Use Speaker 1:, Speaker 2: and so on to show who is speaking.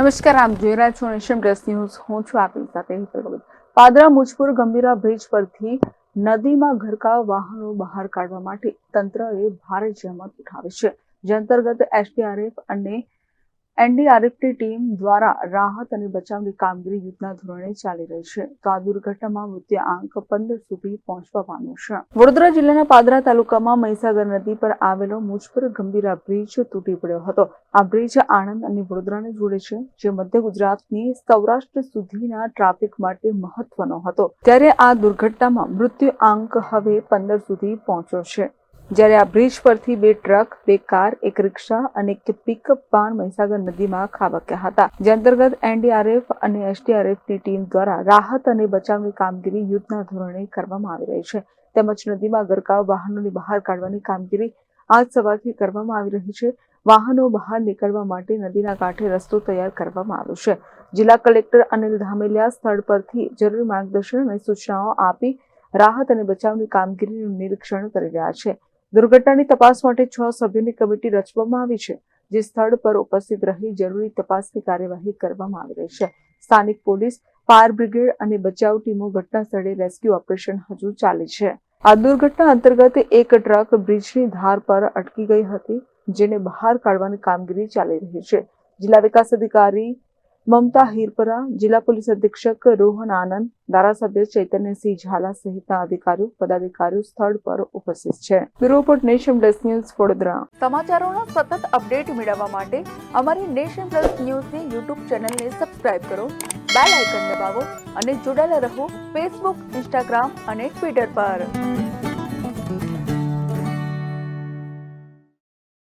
Speaker 1: નમસ્કાર, આપ જોઈ રહ્યા છો નેશન પ્લસ ન્યૂઝ. હું છું આપની સાથે હિતલ પાદરા મુજપુર ગંભીરા બ્રિજ પરથી નદીમાં ઘરકા વાહનો બહાર કાઢવા માટે તંત્રએ ભારે જહેમત ઉઠાવી છે. જે અંતર્ગત એસડીઆરએફ અને એનડીઆરએફની ટીમ દ્વારા રાહત અને બચાવની કામગીરી યુદ્ધના ધોરણે ચાલી રહી છે. તો આ દુર્ઘટનામાં મૃત્યુ આંક પંદર સુધી પહોંચવા પામ્યો છે. વડોદરા જિલ્લાના પાદરા તાલુકામાં મહીસાગર નદી પર આવેલો મુજપુર ગંભીરા બ્રિજ તૂટી પડ્યો હતો. આ બ્રિજ આણંદ અને વડોદરાને જોડે છે, જે મધ્ય ગુજરાતની સૌરાષ્ટ્ર સુધીના ટ્રાફિક માટે મહત્વનો હતો. ત્યારે આ દુર્ઘટનામાં મૃત્યુ આંક હવે પંદર સુધી પહોંચ્યો છે. જ્યારે આ બ્રિજ પરથી બે ટ્રક, બે કાર, એક રિક્ષા અને એક પિકઅપ વાન મહીસાગર નદીમાં ખાબક્યા હતા. જે અંતર્ગત એનડીઆરએફ અને એસડીઆરએફની ટીમ દ્વારા રાહત અને બચાવની કામગીરી યુદ્ધના ધોરણે કરવામાં આવી રહી છે. તેમજ નદીમાં ગરકાવ વાહનોની બહાર કાઢવાની કામગીરી આજ સવારથી કરવામાં આવી રહી છે. વાહનો બહાર નીકળવા માટે નદીના કાંઠે રસ્તો તૈયાર કરવામાં આવ્યો છે. જિલ્લા કલેક્ટર અનિલ ધામેલિયા સ્થળ પરથી જરૂરી માર્ગદર્શન અને સૂચનાઓ આપી રાહત અને બચાવની કામગીરીનું નિરીક્ષણ કરી રહ્યા છે. દુર્ઘટનાની તપાસ માટે છ સભ્યોની કમિટી રચવામાં આવી છે, જે સ્થળ પર ઉપસ્થિત રહી જરૂરી તપાસની કાર્યવાહી કરવામાં આવી રહી છે. સ્થાનિક પોલીસ, ફાયર બ્રિગેડ અને બચાવ ટીમો ઘટના સ્થળે રેસ્ક્યુ ઓપરેશન હજુ ચાલે છે. આ દુર્ઘટના અંતર્ગત એક ટ્રક બ્રિજની ધાર પર અટકી ગઈ હતી, જેને બહાર કાઢવાની કામગીરી ચાલી રહી છે. જિલ્લા વિકાસ અધિકારી મમતા હિરપરા, જિલ્લા પોલીસ અધિક્ષક રોહન આનંદ, ધારાસભ્ય ચૈતન્યસિંહ ઝાલા સહિતના અધિકારીઓ, પદાધિકારીઓ સ્થળ પર ઉપસ્થિત છે. Bureau report Nation Plus News Vadodara. સમાચારોનો સતત અપડેટ મેળવવા માટે અમારી નેશન પ્લસ ન્યૂઝની યુટ્યુબ ચેનલને સબસ્ક્રાઇબ કરો, બેલ આઇકન દબાવો અને જોડાયેલા રહો ફેસબુક, ઇન્સ્ટાગ્રામ અને ટ્વિટર પર.